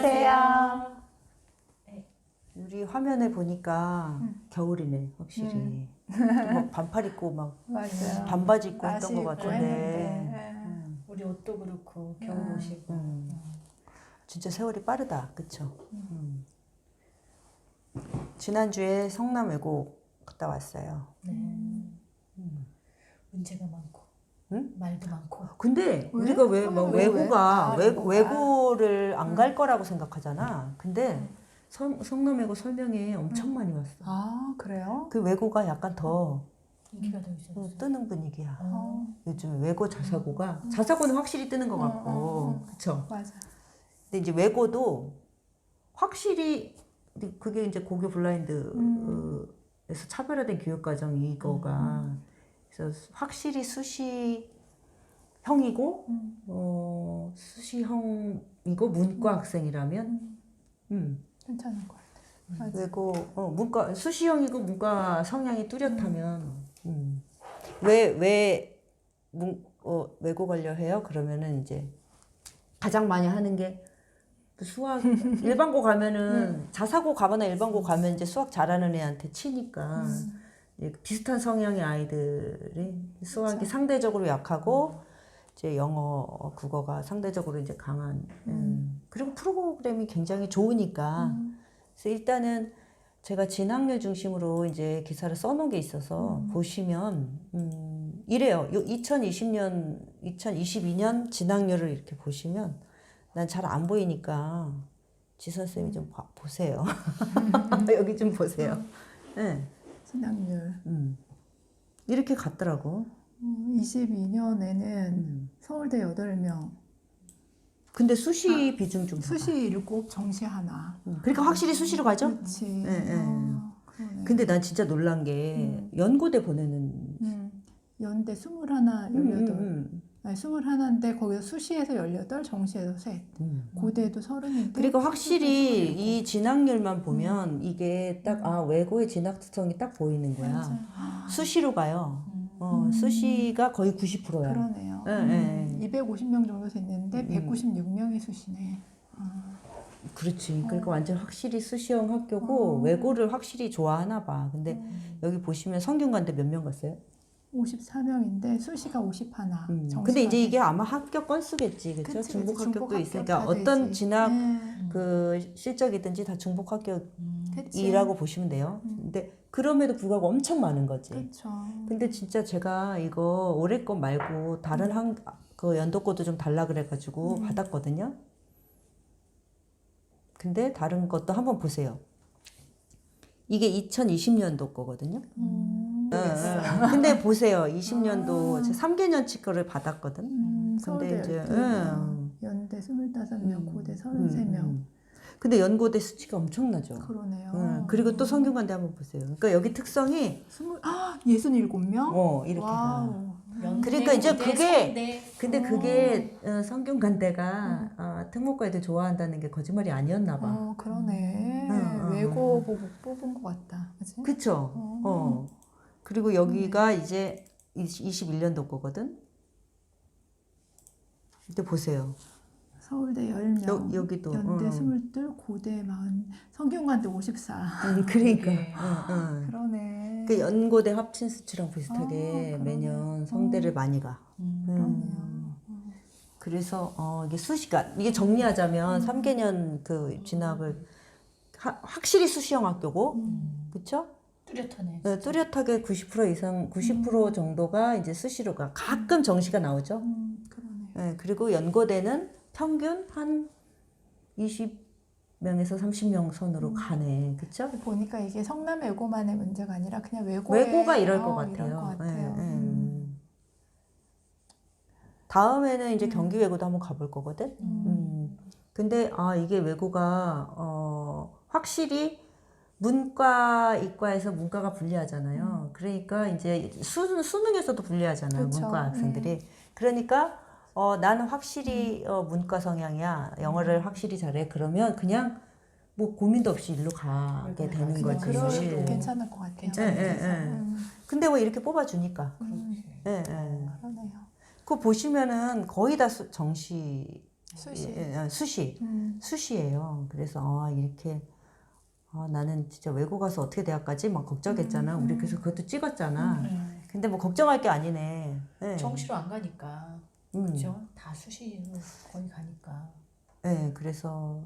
안녕하세요. 우리 화면에 보니까 음. 겨울이네 확실히 막 반팔 입고 막 맞아요. 반바지 입고 했던 것 같은데 했는데. 음, 우리 옷도 그렇고 겨울 음. 옷이고 음. 진짜 세월이 빠르다 그쵸? 음. 지난주에 성남 외고 갔다 왔어요 네. 음. 문제가 많고 응? 말도 많고 근데 왜? 우리가 왜, 막 왜, 왜? 외고가 아, 외, 외고가. 외고를 안 갈 거라고 생각하잖아 근데 성, 성남 외고 설명회 엄청 많이 왔어 아 그래요? 그 외고가 약간 더 인기가 더 있었어요. 어, 뜨는 분위기야 어. 요즘 외고 자사고가 자사고는 확실히 뜨는 것 음, 같고 음, 음. 그쵸 맞아. 근데 이제 외고도 확실히 그게 이제 고교 블라인드에서 음. 차별화된 교육 과정 이거가 그래서 확실히 수시 형이고 음. 어 수시형이고 문과 학생이라면 음. 음 괜찮은 것 같아. 맞아. 외고 어 문과 수시형이고 문과 성향이 뚜렷하면 음. 음왜왜 어, 외고 가려 해요? 그러면은 이제 가장 많이 하는 게 수학 일반고 가면은 자사고 가거나 일반고 가면 이제 수학 잘하는 애한테 치니까 음. 이제 비슷한 성향의 아이들이 수학이 그쵸. 상대적으로 약하고 이제 영어 국어가 상대적으로 이제 강한 음. 그리고 프로그램이 굉장히 좋으니까 음. 그래서 일단은 제가 진학률 중심으로 이제 기사를 써놓은 게 있어서 보시면 음, 이래요. 요 2020년, 2022년 진학률을 이렇게 보시면 난 잘 안 보이니까 지선 쌤이 좀 봐- 보세요. 여기 좀 보세요. 네. 진학률. 음. 이렇게 갔더라고. 음, 22년에는 음. 서울대 8명, 근데 수시 비중 좀 봐봐. 수시 7, 정시 하나. 음. 그러니까 확실히 수시로 가죠? 그렇지. 예, 예. 어, 그러네. 근데 난 진짜 놀란 게 연고대 보내는 음, 연대 21, 18. 음, 음, 21인데 거기서 수시에서 18, 정시에서 3. 음. 고대도 30인데. 그리고 확실히 이 진학률만 보면 이게 딱 아 외고의 진학 특성이 딱 보이는 거야. 맞아. 수시로 가요. 음. 어, 음. 수시가 거의 90%야. 그러네요. 예, 음, 예. 250명 정도 됐는데 음. 196명이 수시네. 아, 그렇지. 그러니까 완전 확실히 수시형 학교고 어. 외고를 확실히 좋아하나 봐. 근데 음. 여기 보시면 성균관대 몇 명 갔어요? 54명인데 수시가 51. 음. 근데 이제 세. 이게 아마 합격 건수겠지, 그렇죠? 그치, 그치. 중복 합격도 중복 있으니까 합격 어떤 되지. 진학 네. 그 실적이든지 다 중복 합격이라고 그치. 보시면 돼요. 음. 근데 그럼에도 불구하고 엄청 많은 거지. 그렇죠. 근데 진짜 제가 이거 올해 거 말고 다른 한그 연도 거도 좀 달라 그래가지고 음. 받았거든요. 근데 다른 것도 한번 보세요. 이게 2020년도 거거든요. 음, 예, 예. 근데 보세요. 20년도 제 3개년치 거를 받았거든. 음, 근데 서울대 이제 12명, 연대 25명, 고대 33명. 음. 근데 연고대 수치가 엄청나죠. 그러네요. 음, 그리고 또 성균관대 한번 보세요. 그러니까 여기 특성이 스물 아, 67명? 어 이렇게 가. 와우. 그러니까 이제 고대, 그게- 성대. 근데 어. 그게 어, 성균관대가 어, 특목고 애들 좋아한다는 게 거짓말이 아니었나 봐. 어, 그러네. 음, 음, 외고 보고 뽑은 것 같다. 그치? 그쵸? 어. 어. 그리고 여기가 이제 21년도 거거든. 근데 보세요. 서울대 10명, 여- 여기도, 연대 어. 22, 고대 40, 성균관대 54. 음, 그러니까. 그게. 응, 응. 그러네. 그 연고대 합친 수치랑 비슷하게 아. 매년 성대를 많이 가. 음. 음. 그래서 어, 이게 수시가 이게 정리하자면 음. 3개년 그 진학을 하- 확실히 수시형 학교고, 음. 그렇죠? 뚜렷하네. 네, 뚜렷하게 90% 이상, 90% 정도가 이제 수시로 가. 가끔 정시가 나오죠. 음, 그러네. 네, 그리고 연고대는 평균 한 20명에서 30명 선으로 음. 가네. 그쵸? 보니까 이게 성남 외고만의 문제가 아니라 그냥 외고의 외고가 이럴 것 어, 같아요. 이럴 것 같아요. 네, 네. 음. 다음에는 이제 음. 경기 외고도 한번 가볼 거거든. 음. 음. 근데 아 이게 외고가 어 확실히 문과 이과에서 문과가 불리하잖아요. 그러니까 이제 수, 수능에서도 불리하잖아요. 음. 그쵸. 문과 학생들이. 그러니까 어 나는 확실히 음. 어 문과 성향이야. 영어를 확실히 잘해. 그러면 그냥 뭐 고민도 없이 일로 가게 그래, 되는. 거지. 그럴. 수도 괜찮을 것 같아요. 예, 예, 예. 음, 근데 뭐 이렇게 뽑아주니까. 음. 예, 예. 그러네요. 그거 보시면은 거의 다 수- 정시 수시. 예, 예, 수시. 음. 수시예요. 그래서 아, 이렇게 아, 나는 진짜 외국 가서 어떻게 대학 가지? 막 걱정했잖아. 음, 우리 음. 그래서 그것도 찍었잖아. 네. 근데 뭐 걱정할 게 아니네. 예. 정시로 안 가니까 음. 그죠? 다 수시로 거의 가니까. 네, 그래서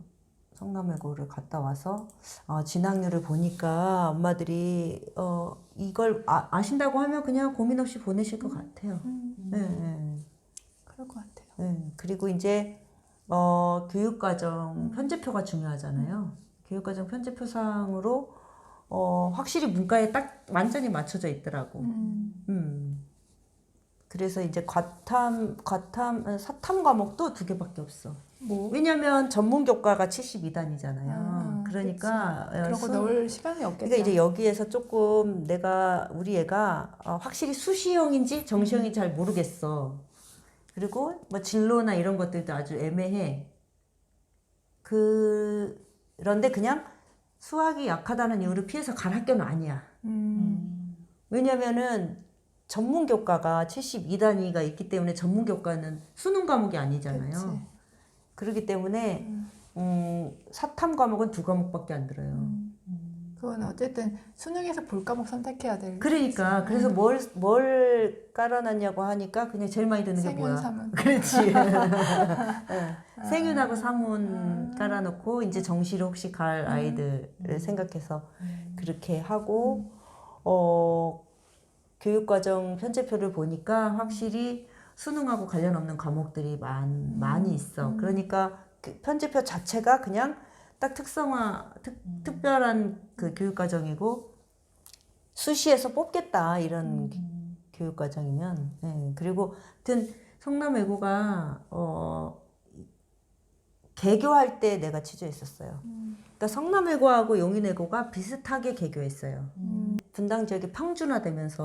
성남외고를 갔다 와서 어, 진학률을 보니까 엄마들이 어, 이걸 아, 아신다고 하면 그냥 고민 없이 보내실 것 같아요. 음. 네, 네, 그럴 것 같아요. 네. 그리고 이제 어, 교육과정 편제표가 중요하잖아요. 교육과정 편제표상으로 어, 확실히 문과에 딱 완전히 맞춰져 있더라고. 음. 음. 그래서 이제 과탐, 과탐, 어, 사탐 과목도 두 개밖에 없어. 뭐 왜냐면 전문 교과가 72단이잖아요. 아, 그러니까 어, 그러고 수- 넣을 시간이 없겠죠. 그러니까 이제 여기에서 조금 내가 우리 애가 어, 확실히 수시형인지 정시형인지 잘 모르겠어. 그리고 뭐 진로나 이런 것들도 아주 애매해. 그 그런데 그냥 수학이 약하다는 이유로 피해서 갈 학교는 아니야. 음. 왜냐면은 전문 교과가 72단위가 있기 때문에 전문 교과는 수능 과목이 아니잖아요. 그치. 그렇기 때문에 음, 사탐 과목은 두 과목밖에 안 들어요. 음. 그건 어쨌든 수능에서 볼 과목 선택해야 될 그러니까 그래서 뭘 뭘 깔아놨냐고 하니까 그냥 제일 많이 드는 게 생윤 뭐야? 사문. 그렇지. 예. 생윤하고 사문 깔아놓고 이제 정시로 혹시 갈 아이들을 생각해서 그렇게 하고 어 교육과정 편제표를 보니까 확실히 수능하고 관련 없는 과목들이 많, 많이 있어. 그러니까 그 편제표 자체가 그냥 딱 특성화, 특, 특별한 그 교육 과정이고 수시에서 뽑겠다 이런 교육 과정이면 예. 그리고 하여튼 성남외고가 어 개교할 때 내가 취조했었어요. 그러니까 성남외고하고 용인외고가 비슷하게 개교했어요. 음. 분당 지역이 평준화되면서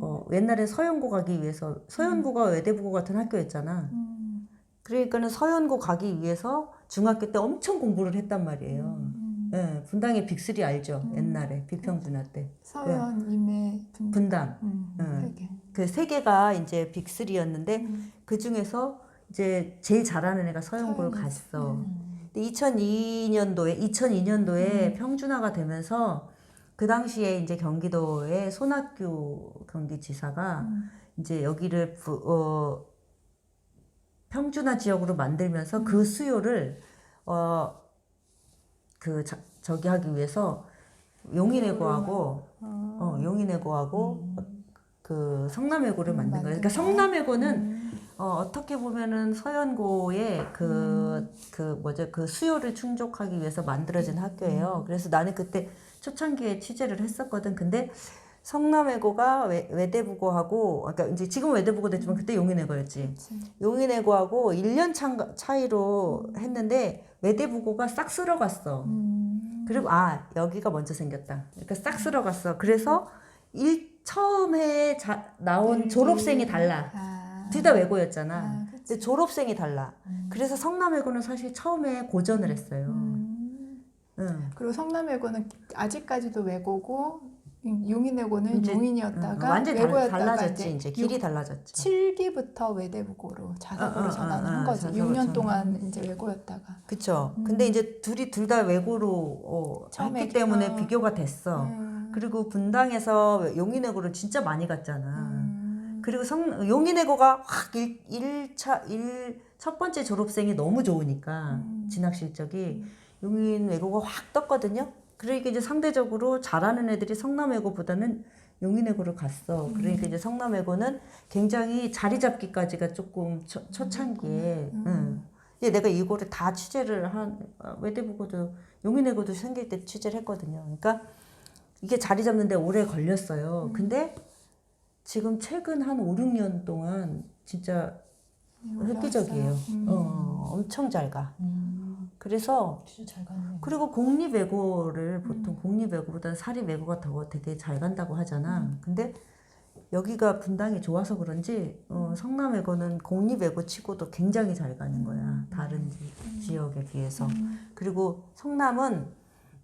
어, 옛날에 서연고 가기 위해서 서연고가 외대부고 같은 학교였잖아. 음. 그러니까는 서연고 가기 위해서 중학교 때 엄청 공부를 했단 말이에요. 음. 예, 분당의 빅3 알죠? 옛날에 비평준화 때 서현, 임해, 분. 분당 음. 응. 세 개. 그세 개가 이제 빅3였는데 음. 그 중에서 이제 제일 잘하는 애가 서연이지. 갔어. 음. 근데 2002년도에 2002년도에 음. 평준화가 되면서 그 당시에 이제 경기도의 손학규 경기지사가 음. 이제 여기를 부- 어, 평준화 지역으로 만들면서 음. 그 수요를 어 그 저기 하기 위해서 용인외고하고 어. 어, 용인외고하고 그 성남외고를 음, 만든 거예요. 그러니까 만든 성남외고는 음. 어, 어떻게 보면은 서연고의 그, 그 뭐죠, 그 수요를 충족하기 위해서 만들어진 학교예요. 그래서 나는 그때 초창기에 취재를 했었거든. 근데 성남외고가 외, 외대부고하고, 그러니까 이제 지금 외대부고 됐지만 그때 용인외고였지. 용인외고하고 1년 차, 차이로 했는데 외대부고가 싹 쓸어갔어. 음. 그리고 아 여기가 먼저 생겼다. 그러니까 싹 쓸어갔어. 그래서 일 처음에 자, 나온 졸업생이 달라. 아. 둘다 외고였잖아. 아. 근데 졸업생이 달라. 그래서 성남외고는 사실 처음에 고전을 했어요. 음. 응. 그리고 성남외고는 아직까지도 외고고 용인외고는 용인이었다가 응, 완전 히 외고였다가 달라졌지 이제 길이 달라졌지. 7기부터 외대부고로 자석으로 어, 어, 어, 전환한 어, 거지. 자석으로 6년 전환. 동안 이제 외고였다가. 그쵸. 근데 이제 둘이 둘 다 외고로 어, 했기 때문에 어. 비교가 됐어. 음. 그리고 분당에서 용인외고를 진짜 많이 갔잖아. 음. 그리고 성, 용인외고가 확 일, 일차 일, 첫 번째 졸업생이 너무 좋으니까 음. 진학 실적이 용인외고가 확 떴거든요. 그러니까 이제 상대적으로 잘하는 애들이 성남외고보다는 용인외고를 갔어. 음. 그러니까 이제 성남외고는 굉장히 자리 잡기까지가 조금 초, 초창기에. 음. 응. 이제 내가 이거를 다 취재를 한 어, 외대부고도 용인외고도 생길 때 취재를 했거든요. 그러니까 이게 자리 잡는데 오래 걸렸어요. 음. 근데 지금 최근 한 5, 6년 동안 진짜 획기적이에요. 음. 어, 엄청 잘 가. 음. 그래서 진짜 잘 갔네. 그리고 공립 외고를 보통 공립 외고보다는 사립 외고가 더 되게 잘 간다고 하잖아. 근데 여기가 분당이 좋아서 그런지 어, 성남 외고는 공립 외고 치고도 굉장히 잘 가는 거야. 다른 지, 지역에 비해서. 그리고 성남은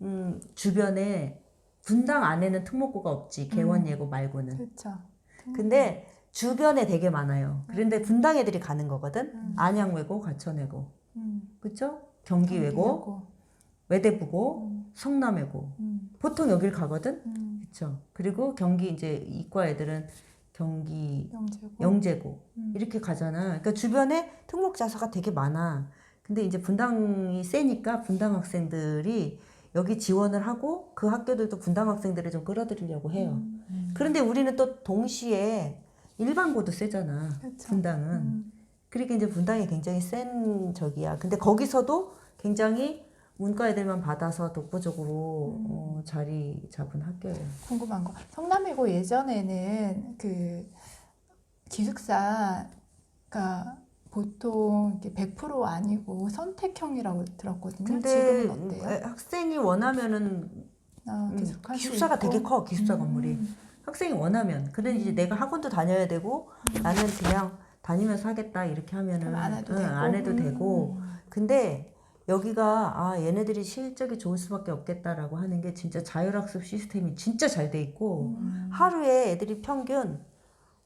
음, 주변에 분당 안에는 특목고가 없지. 개원 예고 말고는. 그렇죠. 근데 주변에 되게 많아요. 그런데 분당 애들이 가는 거거든. 안양 외고, 과천 외고. 음. 그쵸? 경기 외고, 외대부고, 음. 성남외고. 음. 보통 여길 가거든? 음. 그쵸? 그리고 경기 이제 이과 애들은 경기 영재고. 영재고 음. 이렇게 가잖아. 그러니까 주변에 특목 자사가 되게 많아. 근데 이제 분당이 세니까 분당 학생들이 여기 지원을 하고 그 학교들도 분당 학생들을 좀 끌어들이려고 해요. 음. 그런데 우리는 또 동시에 일반고도 세잖아. 그쵸. 분당은. 음. 그러니까 이제 분당이 굉장히 센 적이야. 근데 거기서도 굉장히 문과 애들만 받아서 독보적으로 음. 어, 자리 잡은 학교예요. 궁금한 거. 성남이고 예전에는 그 기숙사가 보통 이렇게 100% 아니고 선택형이라고 들었거든요. 근데 지금은 어때요? 애- 학생이 원하면은 아, 음, 기숙사가? 되게 커 기숙사 건물이 음. 학생이 원하면 근데 이제 내가 학원도 다녀야 되고 나는 그냥 다니면서 하겠다 이렇게 하면은 안 해도 응, 되고. 안 해도 음. 되고 근데 여기가 아 얘네들이 실적이 좋을 수밖에 없겠다라고 하는 게 진짜 자율학습 시스템이 진짜 잘 돼 있고 음. 하루에 애들이 평균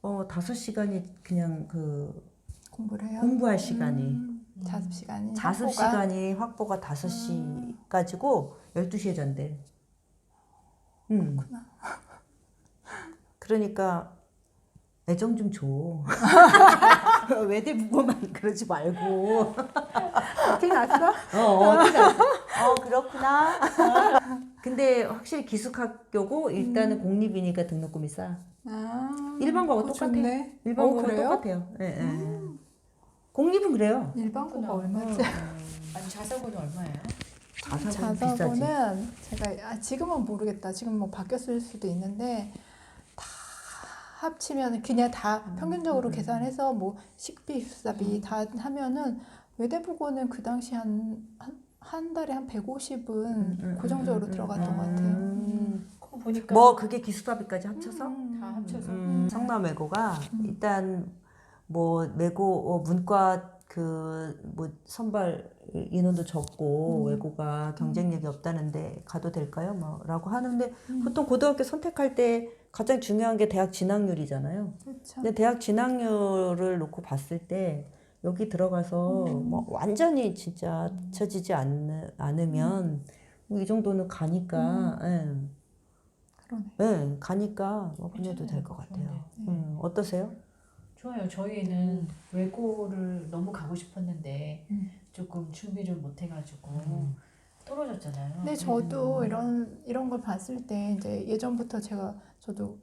어 다섯 시간이 그냥 그 공부를 해요. 공부할 시간이 음. 자습 시간이 자습 확보가? 음. 시간이 확보가 다섯 시까지고 열두 시에 잔대. 음. 그렇구나. 그러니까 애정 좀 줘. 외대 부고만 그러지 말고. 어떻게 났어? 어, 어디 갔어? 어, 그렇구나. 근데 확실히 기숙학교고 일단은 음. 공립이니까 등록금이 싸. 아, 일반고하고 그거 똑같아. 좋네. 일반고가 어, 그래요? 똑같아요. 예, 예. 공립은 그래요. 일반고가. 얼마지? 아니 자사고는 얼마예요? 자사고는 비싸지. 자사고는 제가 아, 지금은 모르겠다. 지금 뭐 바뀌었을 수도 있는데 다 합치면 그냥 다 평균적으로 음, 계산해서 뭐 식비, 기숙사비 다 하면은 외대부고는 그 당시 한, 한, 한 달에 한 150은 음, 고정적으로 음, 들어갔던 음, 것 같아요. 음. 보니까 뭐 그게 기숙사비까지 합쳐서? 음. 다 합쳐서 음, 성남외고가 음. 일단 뭐 외고 어, 문과 그뭐 선발 인원도 적고 음. 외고가 경쟁력이 없다는데 가도 될까요? 뭐라고 하는데 음. 보통 고등학교 선택할 때 가장 중요한 게 대학 진학률이잖아요. 그렇죠. 근데 대학 진학률을 놓고 봤을 때 여기 들어가서 음. 뭐 완전히 진짜 쳐지지 않, 않으면 뭐이 정도는 가니까 음. 그러네. 예, 예, 가니까 뭐 보내도 될 것 같아요. 좋네. 음, 어떠세요? 좋아요. 저희는 외고를 너무 가고 싶었는데 음. 조금 준비를 못 해가지고 음. 떨어졌잖아요. 근데 저도 이런 이런 걸 봤을 때 이제 예전부터 제가 저도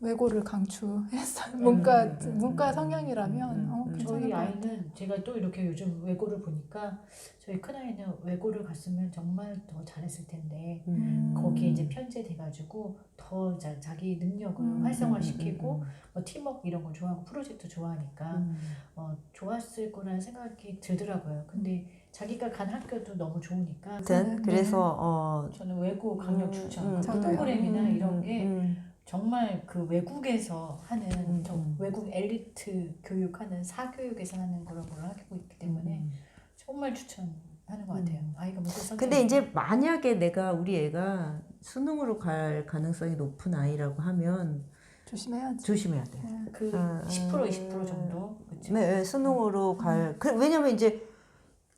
외고를 강추했어요. 문과 음, 음, 문과 음, 성향이라면 음, 어, 음, 음. 저희. 아이는 제가 또 이렇게 요즘 외고를 보니까 저희 큰 아이는 외고를 갔으면 정말 더 잘했을 텐데 음. 거기에 이제 편제돼가지고 더 자, 자기 능력을 음, 활성화시키고 뭐 팀워크 이런 걸 좋아하고 프로젝트 좋아하니까 음. 어, 좋았을 거라는 생각이 들더라고요. 근데 자기가 간 학교도 너무 좋으니까 아무튼 네. 그래서 어 저는 외고 강력 음, 추천. 음, 그 저도요. 프로그램이나 음, 이런 음, 게 음. 정말 그 외국에서 하는 음, 저 음. 외국 엘리트 교육하는 사교육에서 하는 그런 걸 하고 있기 때문에 음. 정말 추천하는 것 같아요. 아이가 문과 성적 근데 이제 만약에 내가 우리 애가 수능으로 갈 가능성이 높은 아이라고 하면 조심해야지. 조심해야 돼. 네. 그 어, 10% 어, 20% 정도 그렇죠. 네, 네, 수능으로 갈. 그, 왜냐면 이제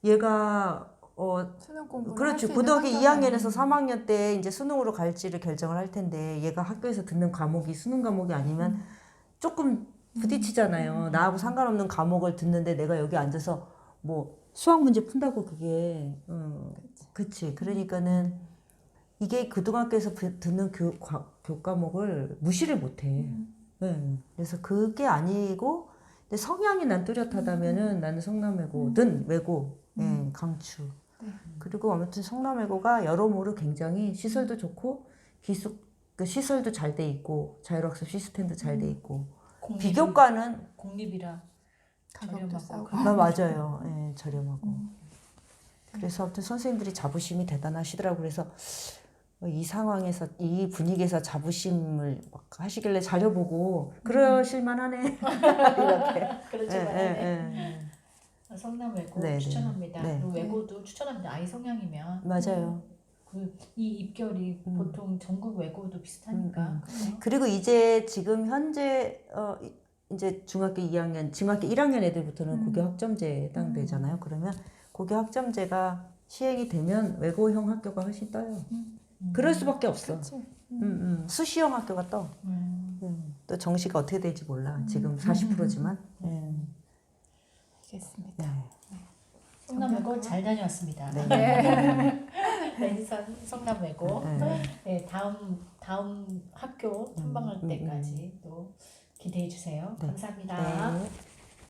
얘가 어 수능 공부 그렇지 고등학교 2학년에서 3학년 때 이제 수능으로 갈지를 결정을 할 텐데 얘가 학교에서 듣는 과목이 수능 과목이 아니면 음. 조금 부딪히잖아요. 나하고 상관없는 과목을 듣는데 내가 여기 앉아서 뭐 수학 문제 푼다고 그게 어, 그치. 그러니까는 이게 고등학교에서 부- 듣는 교, 과, 교과목을 무시를 못해. 음. 네. 그래서 그게 아니고 성향이 난 뚜렷하다면은 나는 성남외고든 외고 예, 음. 강추. 네. 그리고 아무튼 성남외고가 여러모로 굉장히 시설도 좋고 기숙 그 시설도 잘 돼 있고 자율학습 시스템도 잘 돼 있고 공립이- 비교과는 공립이라 가격도 싸고. 저렴하고 아, 맞아요. 예, 저렴하고. 음. 그래서 아무튼 선생님들이 자부심이 대단하시더라고. 그래서 이 상황에서 이 분위기에서 자부심을 막 하시길래 자려보고 그러실만 하네. 이렇게. 예, 예, 예. 성남 외고 네, 네. 추천합니다. 네. 그리고 외고도 추천합니다. 아이 성향이면 맞아요. 그 이 입결이 음. 보통 전국 외고도 비슷하니까 음, 음. 그리고 이제 지금 현재 어 이- 이제 중학교 2학년, 중학교 1학년 애들부터는 음. 국어 학점제 해당되잖아요. 그러면 고교 학점제가 시행이 되면 외고형 학교가 훨씬 떠요. 그럴 수밖에 없어. 음, 음. 수시형 학교가 떠. 음. 음. 또 정시가 어떻게 될지 몰라. 지금 40%지만. 음. 알겠습니다. 네. 성남외고 잘 다녀왔습니다. 네. 네, 인천 성남외고. 네. 네, 다음 다음 학교 탐방할 음, 음, 때까지 또 기대해 주세요. 네. 감사합니다. 네.